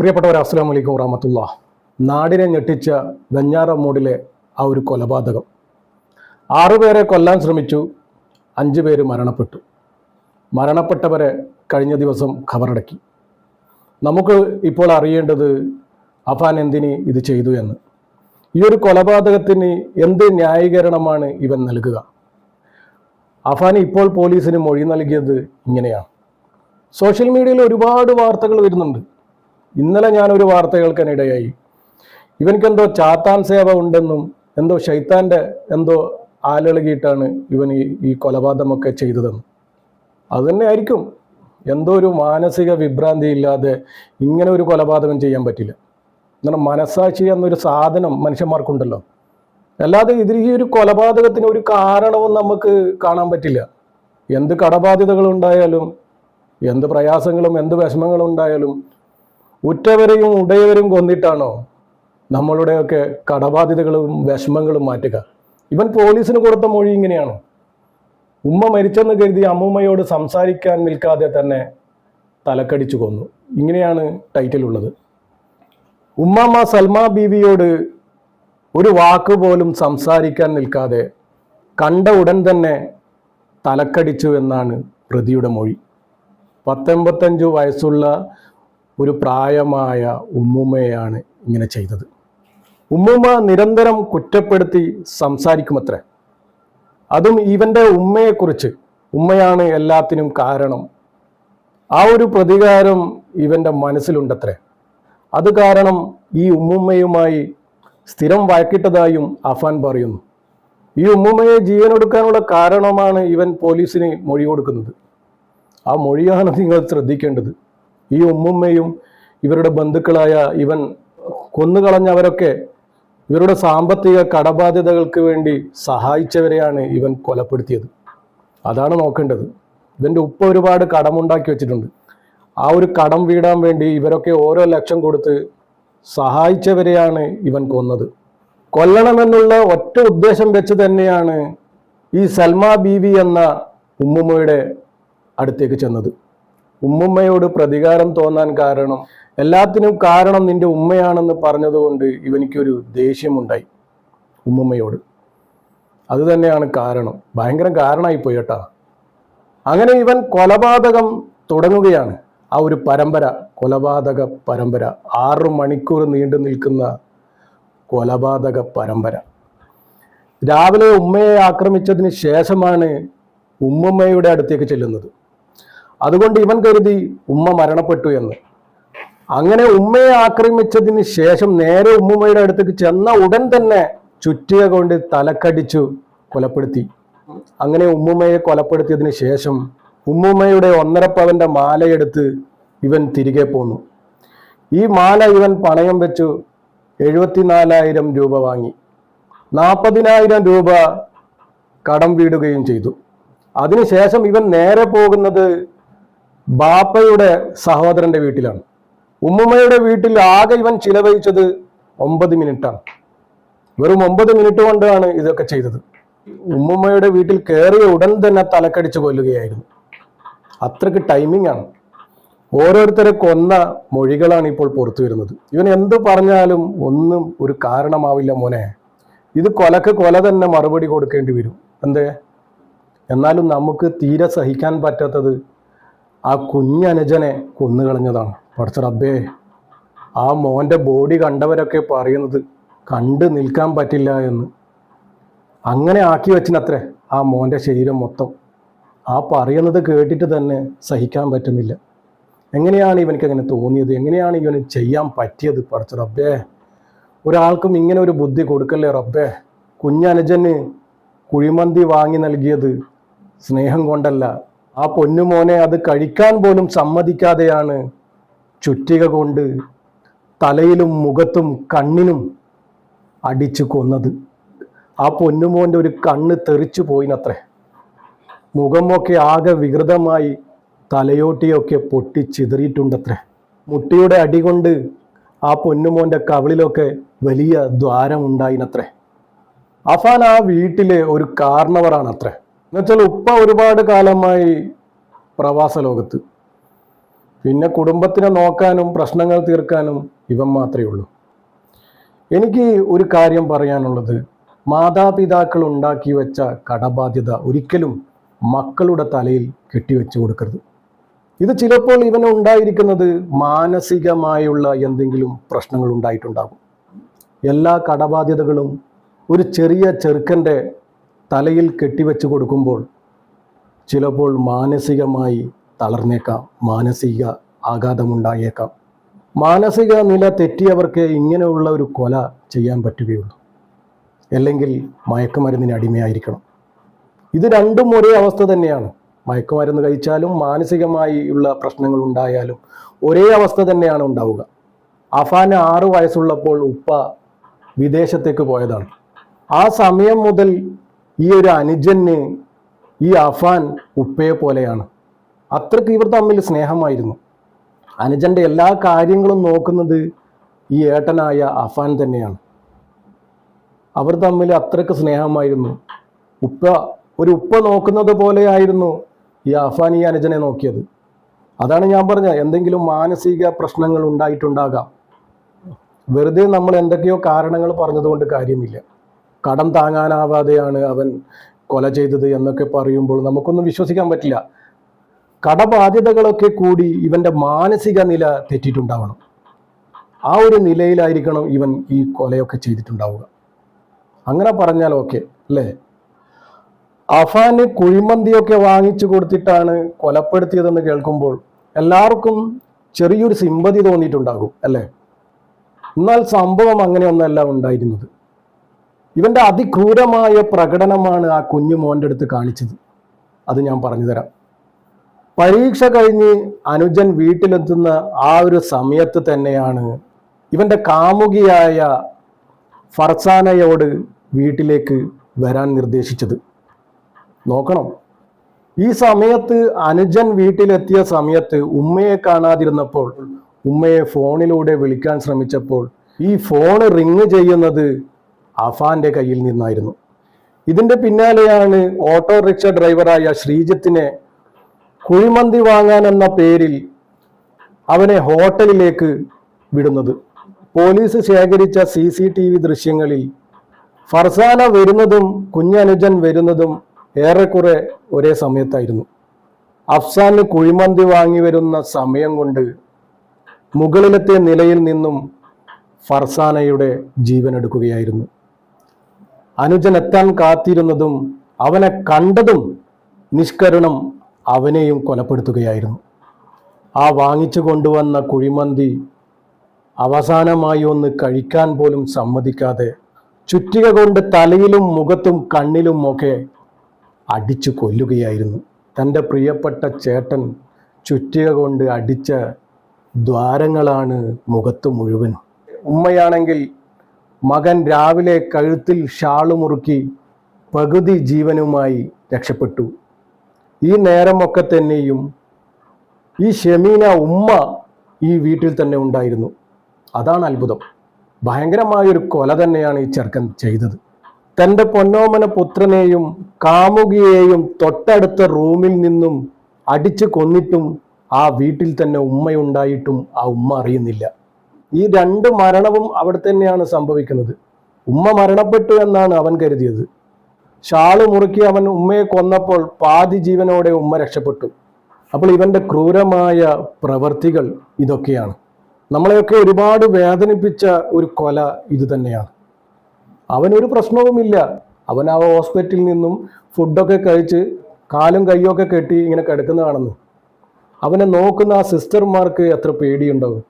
പ്രിയപ്പെട്ടവർ അസ്സാം വലൈക്കും വറഹമത്തുള്ള. നാടിനെ ഞെട്ടിച്ച വെഞ്ഞാറമ്മൂടിലെ ആ ഒരു കൊലപാതകം. ആറുപേരെ കൊല്ലാൻ ശ്രമിച്ചു അഞ്ചു പേര് മരണപ്പെട്ടു. മരണപ്പെട്ടവരെ കഴിഞ്ഞ ദിവസം ഖബറടക്കി. നമുക്ക് ഇപ്പോൾ അറിയേണ്ടത് അഫാൻ എന്തിന് ഇത് ചെയ്തു എന്ന്. ഈ ഒരു കൊലപാതകത്തിന് എന്ത് ന്യായീകരണമാണ് ഇവൻ നൽകുക? അഫാൻ ഇപ്പോൾ പോലീസിന് മൊഴി നൽകിയത് ഇങ്ങനെയാണ്. സോഷ്യൽ മീഡിയയിൽ ഒരുപാട് വാർത്തകൾ വരുന്നുണ്ട്. ഇന്നലെ ഞാനൊരു വാർത്ത കേൾക്കാനിടയായി ഇവനിക്കെന്തോ ചാത്താൻ സേവ ഉണ്ടെന്നും എന്തോ ഷൈത്താന്റെ എന്തോ ആലളുകിയിട്ടാണ് ഇവൻ ഈ ഈ കൊലപാതകമൊക്കെ ചെയ്തതെന്ന്. അത് തന്നെ ആയിരിക്കും എന്തോ ഒരു മാനസിക വിഭ്രാന്തി ഇല്ലാതെ ഇങ്ങനെ ഒരു കൊലപാതകം ചെയ്യാൻ പറ്റില്ല. എന്നാൽ മനസ്സാക്ഷി എന്നൊരു സാധനം മനുഷ്യന്മാർക്കുണ്ടല്ലോ. അല്ലാതെ ഇതിൽ ഈ ഒരു കൊലപാതകത്തിന് ഒരു കാരണവും നമുക്ക് കാണാൻ പറ്റില്ല. എന്ത് കടബാധ്യതകളുണ്ടായാലും എന്ത് പ്രയാസങ്ങളും എന്ത് വിഷമങ്ങളും ഉണ്ടായാലും ഉറ്റവരെയും ഉടയവരും കൊന്നിട്ടാണോ നമ്മളുടെയൊക്കെ കടബാധ്യതകളും വിഷമങ്ങളും മാറ്റുക? ഇവൻ പോലീസിന് കൊടുത്ത മൊഴി ഇങ്ങനെയാണോ? ഉമ്മ മരിച്ചെന്ന് കരുതി അമ്മൂമ്മയോട് സംസാരിക്കാൻ നിൽക്കാതെ തന്നെ തലക്കടിച്ചു കൊന്നു. ഇങ്ങനെയാണ് ടൈറ്റിലുള്ളത് ഉമ്മാമ്മ സൽമ ബീവിയോട് ഒരു വാക്ക് പോലും സംസാരിക്കാൻ നിൽക്കാതെ കണ്ട ഉടൻ തന്നെ തലക്കടിച്ചു എന്നാണ് പ്രതിയുടെ മൊഴി. പത്തൊമ്പത്തഞ്ചു വയസ്സുള്ള ഒരു പ്രായമായ ഉമ്മുമ്മയാണ് ഇങ്ങനെ ചെയ്തത്. ഉമ്മുമ്മ നിരന്തരം കുറ്റപ്പെടുത്തി സംസാരിക്കുമത്രേ. അതും ഇവന്റെ ഉമ്മയെക്കുറിച്ച്. ഉമ്മയാണ് എല്ലാത്തിനും കാരണം. ആ ഒരു പ്രതികാരം ഇവന്റെ മനസ്സിലുണ്ടത്രേ. അത് കാരണം ഈ ഉമ്മുമ്മയുമായി സ്ഥിരം വഴക്കിട്ടതായും അഫാൻ പറയുന്നു. ഈ ഉമ്മുമ്മയെ ജീവനൊടുക്കാനുള്ള കാരണമാണ് ഇവൻ പോലീസിന് മൊഴി കൊടുക്കുന്നത്. ആ മൊഴിയാണ് നിങ്ങൾ ശ്രദ്ധിക്കേണ്ടത്. ഈ ഉമ്മുമ്മയും ഇവരുടെ ബന്ധുക്കളായ ഇവൻ കൊന്നുകളഞ്ഞവരൊക്കെ ഇവരുടെ സാമ്പത്തിക കടബാധ്യതകൾക്ക് വേണ്ടി സഹായിച്ചവരെയാണ് ഇവൻ കൊലപ്പെടുത്തിയത്. അതാണ് നോക്കേണ്ടത്. ഇവന്റെ ഉപ്പ ഒരുപാട് കടമുണ്ടാക്കി വെച്ചിട്ടുണ്ട്. ആ ഒരു കടം വീടാൻ വേണ്ടി ഇവരൊക്കെ ഓരോ ലക്ഷം കൊടുത്ത് സഹായിച്ചവരെയാണ് ഇവൻ കൊന്നത്. കൊല്ലണമെന്നുള്ള ഒറ്റ ഉദ്ദേശം വെച്ച് തന്നെയാണ് ഈ സൽമാ ബീവി എന്ന ഉമ്മുമ്മയുടെ അടുത്തേക്ക് ചെന്നത്. ഉമ്മുമ്മയോട് പ്രതികാരം തോന്നാൻ കാരണം. എല്ലാത്തിനും കാരണം നിന്റെ ഉമ്മയാണെന്ന് പറഞ്ഞതുകൊണ്ട് ഇവനിക്കൊരു ദേഷ്യമുണ്ടായി ഉമ്മുമ്മയോട്. അത് തന്നെയാണ് കാരണം. ഭയങ്കര കാരണമായി പോയി കേട്ടാ. അങ്ങനെ ഇവൻ കൊലപാതകം തുടങ്ങുകയാണ്. ആ ഒരു പരമ്പര കൊലപാതക പരമ്പര ആറു മണിക്കൂർ നീണ്ടു നിൽക്കുന്ന കൊലപാതക പരമ്പര. രാവിലെ ഉമ്മയെ ആക്രമിച്ചതിന് ശേഷമാണ് ഉമ്മുമ്മയുടെ അടുത്തേക്ക് ചെല്ലുന്നത്. അതുകൊണ്ട് ഇവൻ കരുതി ഉമ്മ മരണപ്പെട്ടു എന്ന്. അങ്ങനെ ഉമ്മയെ ആക്രമിച്ചതിന് ശേഷം നേരെ ഉമ്മുമ്മയുടെ അടുത്തേക്ക് ചെന്ന ഉടൻ തന്നെ ചുറ്റിക കൊണ്ട് തലക്കടിച്ചു കൊലപ്പെടുത്തി. അങ്ങനെ ഉമ്മുമ്മയെ കൊലപ്പെടുത്തിയതിന് ശേഷം ഉമ്മുമ്മയുടെ ഒന്നരപ്പവന്റെ മാലയെടുത്ത് ഇവൻ തിരികെ പോന്നു. ഈ മാല ഇവൻ പണയം വെച്ചു എഴുപത്തിനാലായിരം രൂപ വാങ്ങി. നാൽപ്പതിനായിരം രൂപ കടം വീടുകയും ചെയ്തു. അതിനുശേഷം ഇവൻ നേരെ പോകുന്നത് ബാപ്പയുടെ സഹോദരന്റെ വീട്ടിലാണ്. ഉമ്മുമ്മയുടെ വീട്ടിൽ ആകെ ഇവൻ ചിലവഴിച്ചത് ഒമ്പത് മിനിറ്റാണ്. വെറും ഒമ്പത് മിനിറ്റ് കൊണ്ടാണ് ഇതൊക്കെ ചെയ്തത്. ഉമ്മുമ്മയുടെ വീട്ടിൽ കയറിയ ഉടൻ തന്നെ തലക്കടിച്ച് കൊല്ലുകയായിരുന്നു. അത്രയ്ക്ക് ടൈമിംഗ് ആണ്. ഓരോരുത്തരെ കൊന്ന മൊഴികളാണ് ഇപ്പോൾ പുറത്തു വരുന്നത്. ഇവൻ എന്ത് പറഞ്ഞാലും ഒന്നും ഒരു കാരണമാവില്ല മോനെ. ഇത് കൊലക്ക് കൊല തന്നെ മറുപടി കൊടുക്കേണ്ടി വരും. എന്തേ? എന്നാലും നമുക്ക് തീരെ സഹിക്കാൻ പറ്റാത്തത് ആ കുഞ്ഞനുജനെ കൊന്നുകളഞ്ഞതാണ്. പഠിച്ച റബ്ബേ ആ മോന്റെ ബോഡി കണ്ടവരൊക്കെ പറയുന്നത് കണ്ടു നിൽക്കാൻ പറ്റില്ല എന്ന്. അങ്ങനെ ആക്കി വെച്ചിനത്രേ ആ മോന്റെ ശരീരം മൊത്തം. ആ പറയുന്നത് കേട്ടിട്ട് തന്നെ സഹിക്കാൻ പറ്റുന്നില്ല. എങ്ങനെയാണ് ഇവനിക്ക് അങ്ങനെ തോന്നിയത്? എങ്ങനെയാണ് ഇവന് ചെയ്യാൻ പറ്റിയത്? പഠിച്ച റബ്ബേ ഒരാൾക്കും ഇങ്ങനെ ഒരു ബുദ്ധി കൊടുക്കല്ലേ റബ്ബേ? കുഞ്ഞനുജന് കുഴിമന്തി വാങ്ങി നൽകിയത് സ്നേഹം കൊണ്ടല്ല ആ പൊന്നുമോനെ അത് കഴിക്കാൻ പോലും സമ്മതിക്കാതെയാണ് ചുറ്റിക കൊണ്ട് തലയിലും മുഖത്തും കണ്ണിനും അടിച്ചു കൊന്നത്. ആ പൊന്നുമോന്റെ ഒരു കണ്ണ് തെറിച്ചു പോയിനത്രേ. മുഖമൊക്കെ ആകെ വികൃതമായി തലയോട്ടിയൊക്കെ പൊട്ടി ചിതറിയിട്ടുണ്ടത്രേ. മുട്ടിയുടെ അടി കൊണ്ട് ആ പൊന്നുമോന്റെ കവിളിലൊക്കെ വലിയ ദ്വാരമുണ്ടായിനത്രേ. അഫാൻ ആ വീട്ടിലെ ഒരു കാരണവറാണത്രേ എന്നുവെച്ചാൽ ഉപ്പ ഒരുപാട് കാലമായി പ്രവാസ ലോകത്ത്. പിന്നെ കുടുംബത്തിനെ നോക്കാനും പ്രശ്നങ്ങൾ തീർക്കാനും ഇവൻ മാത്രമേ ഉള്ളൂ. എനിക്ക് ഒരു കാര്യം പറയാനുള്ളത്. മാതാപിതാക്കൾ ഉണ്ടാക്കി വെച്ച കടബാധ്യത ഒരിക്കലും മക്കളുടെ തലയിൽ കെട്ടിവെച്ചു കൊടുക്കരുത്. ഇത് ചിലപ്പോൾ ഇവന് ഉണ്ടായിരിക്കുന്നത് മാനസികമായുള്ള എന്തെങ്കിലും പ്രശ്നങ്ങൾ ഉണ്ടായിട്ടുണ്ടാകും. എല്ലാ കടബാധ്യതകളും ഒരു ചെറിയ ചെറുക്കന്റെ തലയിൽ കെട്ടിവെച്ച് കൊടുക്കുമ്പോൾ ചിലപ്പോൾ മാനസികമായി തളർന്നേക്കാം മാനസിക ആഘാതമുണ്ടായേക്കാം. മാനസിക നില തെറ്റിയവർക്ക് ഇങ്ങനെയുള്ള ഒരു കൊല ചെയ്യാൻ പറ്റുകയുള്ളൂ. അല്ലെങ്കിൽ മയക്കുമരുന്നിന് അടിമയായിരിക്കണം. ഇത് രണ്ടും ഒരേ അവസ്ഥ തന്നെയാണ്. മയക്കുമരുന്ന് കഴിച്ചാലും മാനസികമായി ഉള്ള പ്രശ്നങ്ങൾ ഉണ്ടായാലും ഒരേ അവസ്ഥ തന്നെയാണ് ഉണ്ടാവുക. അഫാന് ആറു വയസ്സുള്ളപ്പോൾ ഉപ്പ വിദേശത്തേക്ക് പോയതാണ്. ആ സമയം മുതൽ ഈ ഒരു അനുജന് ഈ അഫാൻ ഉപ്പയെ പോലെയാണ്. അത്രയ്ക്ക് ഇവർ തമ്മിൽ സ്നേഹമായിരുന്നു. അനുജന്റെ എല്ലാ കാര്യങ്ങളും നോക്കുന്നത് ഈ ഏട്ടനായ അഫാൻ തന്നെയാണ്. അവർ തമ്മിൽ അത്രയ്ക്ക് സ്നേഹമായിരുന്നു. ഉപ്പ ഒരു ഉപ്പ നോക്കുന്നത് പോലെയായിരുന്നു ഈ അഫാൻ ഈ അനുജനെ നോക്കിയത്. അതാണ് ഞാൻ പറഞ്ഞത് എന്തെങ്കിലും മാനസിക പ്രശ്നങ്ങൾ ഉണ്ടായിട്ടുണ്ടാകാം. വെറുതെ നമ്മൾ എന്തൊക്കെയോ കാരണങ്ങൾ പറഞ്ഞതുകൊണ്ട് കാര്യമില്ല. കടം താങ്ങാനാവാതെയാണ് അവൻ കൊല ചെയ്തത് എന്നൊക്കെ പറയുമ്പോൾ നമുക്കൊന്നും വിശ്വസിക്കാൻ പറ്റില്ല. കടബാധ്യതകളൊക്കെ കൂടി ഇവന്റെ മാനസിക നില തെറ്റിയിട്ടുണ്ടാവണം. ആ ഒരു നിലയിലായിരിക്കണം ഇവൻ ഈ കൊലയൊക്കെ ചെയ്തിട്ടുണ്ടാവുക. അങ്ങനെ പറഞ്ഞാൽ ഓക്കെ അല്ലേ? അഫാന് കുഴിമന്തിയൊക്കെ വാങ്ങിച്ചു കൊടുത്തിട്ടാണ് കൊലപ്പെടുത്തിയതെന്ന് കേൾക്കുമ്പോൾ എല്ലാവർക്കും ചെറിയൊരു സിമ്പതി തോന്നിയിട്ടുണ്ടാകും അല്ലേ? എന്നാൽ സംഭവം അങ്ങനെയൊന്നല്ല ഉണ്ടായിരുന്നത്. ഇവന്റെ അതിക്രൂരമായ പ്രകടനമാണ് ആ കുഞ്ഞു മോന്റെ അടുത്ത് കാണിച്ചത്. അത് ഞാൻ പറഞ്ഞു തരാം. പരീക്ഷ കഴിഞ്ഞ് അനുജൻ വീട്ടിലെത്തുന്ന ആ ഒരു സമയത്ത് തന്നെയാണ് ഇവന്റെ കാമുകിയായ ഫർസാനയോട് വീട്ടിലേക്ക് വരാൻ നിർദ്ദേശിച്ചത്. നോക്കണം. ഈ സമയത്ത് അനുജൻ വീട്ടിലെത്തിയ സമയത്ത് ഉമ്മയെ കാണാതിരുന്നപ്പോൾ ഉമ്മയെ ഫോണിലൂടെ വിളിക്കാൻ ശ്രമിച്ചപ്പോൾ ഈ ഫോൺ റിങ് ചെയ്യുന്നത് അഫാന്റെ കയ്യിൽ നിന്നായിരുന്നു. ഇതിന്റെ പിന്നാലെയാണ് ഓട്ടോറിക്ഷ ഡ്രൈവറായ ശ്രീജിത്തിനെ കുഴിമന്തി വാങ്ങാൻ എന്ന പേരിൽ അവനെ ഹോട്ടലിലേക്ക് വിടുന്നത്. പോലീസ് ശേഖരിച്ച സി സി ടി വി ദൃശ്യങ്ങളിൽ ഫർസാന വരുന്നതും കുഞ്ഞനുജൻ വരുന്നതും ഏറെക്കുറെ ഒരേ സമയത്തായിരുന്നു. അഫ്സാന് കുഴിമന്തി വാങ്ങി വരുന്ന സമയം കൊണ്ട് മുകളിലത്തെ നിലയിൽ നിന്നും ഫർസാനയുടെ ജീവൻ എത്താൻ കാത്തിരുന്നതും അവനെ കണ്ടതും നിഷ്കരുണം അവനെയും കൊലപ്പെടുത്തുകയായിരുന്നു. ആ വാങ്ങിച്ചു കൊണ്ടുവന്ന കുഴിമന്തി അവസാനമായി ഒന്ന് കഴിക്കാൻ പോലും സമ്മതിക്കാതെ ചുറ്റിക കൊണ്ട് തലയിലും മുഖത്തും കണ്ണിലും ഒക്കെ അടിച്ചു കൊല്ലുകയായിരുന്നു. തന്റെ പ്രിയപ്പെട്ട ചേട്ടൻ ചുറ്റിക കൊണ്ട് അടിച്ച ദ്വാരങ്ങളാണ് മുഖത്ത് മുഴുവൻ ഉമ്മയാണെങ്കിൽ മകൻ രാവിലെ കഴുത്തിൽ ഷാൾ മുറുക്കി പകുതി ജീവനുമായി രക്ഷപ്പെട്ടു. ഈ നേരമൊക്കെ തന്നെയും ഈ ഷെമീന ഉമ്മ ഈ വീട്ടിൽ തന്നെ ഉണ്ടായിരുന്നു. അതാണ് അത്ഭുതം. ഭയങ്കരമായൊരു കൊല തന്നെയാണ് ഈ ചെറുക്കൻ ചെയ്തത്. തന്റെ പൊന്നോമന പുത്രനെയും കാമുകിയെയും തൊട്ടടുത്ത റൂമിൽ നിന്നും അടിച്ചു കൊന്നിട്ടും ആ വീട്ടിൽ തന്നെ ഉമ്മയുണ്ടായിട്ടും ആ ഉമ്മ അറിയുന്നില്ല. ഈ രണ്ട് മരണവും അവിടെ തന്നെയാണ് സംഭവിക്കുന്നത്. ഉമ്മ മരണപ്പെട്ടു എന്നാണ് അവൻ കരുതിയത്. ഷാൾ മുറുക്കി അവൻ ഉമ്മയെ കൊന്നപ്പോൾ പാതി ജീവനോടെ ഉമ്മ രക്ഷപ്പെട്ടു. അപ്പോൾ ഇവന്റെ ക്രൂരമായ പ്രവർത്തികൾ ഇതൊക്കെയാണ്. നമ്മളെയൊക്കെ ഒരുപാട് വേദനിപ്പിച്ച ഒരു കൊല ഇത് തന്നെയാണ്. അവനൊരു പ്രശ്നവുമില്ല. അവൻ ആ ഹോസ്പിറ്റലിൽ നിന്നും ഫുഡൊക്കെ കഴിച്ച് കാലും കയ്യൊക്കെ കെട്ടി ഇങ്ങനെ കിടക്കുന്ന കാണുന്നു അവനെ നോക്കുന്ന ആ സിസ്റ്റർമാർക്ക് എത്ര പേടിയുണ്ടാവും.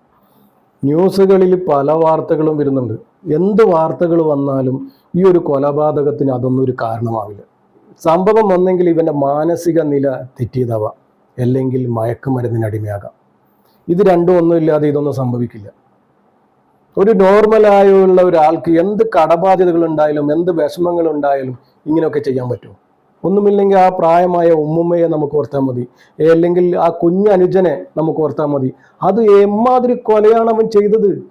ന്യൂസുകളിൽ പല വാർത്തകളും വരുന്നുണ്ട്. എന്ത് വാർത്തകൾ വന്നാലും ഈ ഒരു കൊലപാതകത്തിന് അതൊന്നും ഒരു കാരണമാവില്ല. സംഭവം വന്നെങ്കിൽ ഇവന്റെ മാനസിക നില തെറ്റിയതാവാം. അല്ലെങ്കിൽ മയക്കുമരുന്നിന് അടിമയാകാം. ഇത് രണ്ടും ഒന്നും ഇല്ലാതെ ഇതൊന്നും സംഭവിക്കില്ല. ഒരു നോർമലായുള്ള ഒരാൾക്ക് എന്ത് കടബാധ്യതകൾ ഉണ്ടായാലും എന്ത് വിഷമങ്ങൾ ഉണ്ടായാലും ഇങ്ങനെയൊക്കെ ചെയ്യാൻ പറ്റുമോ? ഒന്നുമില്ലെങ്കിൽ ആ പ്രായമായ ഉമ്മുമ്മയെ നമുക്ക് ഓർത്താൽ മതി. അല്ലെങ്കിൽ ആ കുഞ്ഞനുജനെ നമുക്ക് ഓർത്താൽ മതി. അത് എമ്മാതിരി കൊലയാണ് അവൻ ചെയ്തത്.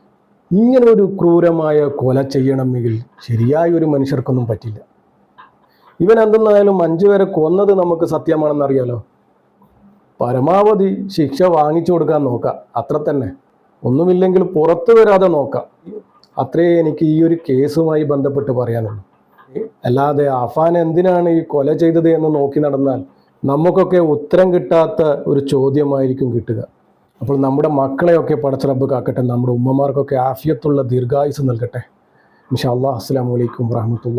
ഇങ്ങനെ ഒരു ക്രൂരമായ കൊല ചെയ്യണമെങ്കിൽ ശരിയായ ഒരു മനുഷ്യർക്കൊന്നും പറ്റില്ല. ഇവൻ എന്തെന്നായാലും അഞ്ചു പേരെ കൊന്നത് നമുക്ക് സത്യമാണെന്ന് അറിയാലോ? പരമാവധി ശിക്ഷ വാങ്ങിച്ചു കൊടുക്കാൻ നോക്കാം. അത്ര തന്നെ. ഒന്നുമില്ലെങ്കിൽ പുറത്തു വരാതെ നോക്കാം. അത്രേ എനിക്ക് ഈ ഒരു കേസുമായി ബന്ധപ്പെട്ട് പറയാനുള്ളൂ. അല്ലാതെ അഫാൻ എന്തിനാണ് ഈ കൊല ചെയ്തത് എന്ന് നോക്കി നടന്നാൽ നമുക്കൊക്കെ ഉത്തരം കിട്ടാത്ത ഒരു ചോദ്യമായിരിക്കും കിട്ടുക. അപ്പോൾ നമ്മുടെ മക്കളെയൊക്കെ പടച്ചിറപ്പ് കാക്കട്ടെ നമ്മുടെ ഉമ്മമാർക്കൊക്കെ ആഫിയത്തുള്ള ദീർഘായുസ് നൽകട്ടെ. ഇൻഷാ അല്ലാ അസ്സാം വലൈക്കും വാഹമത്തുള്ള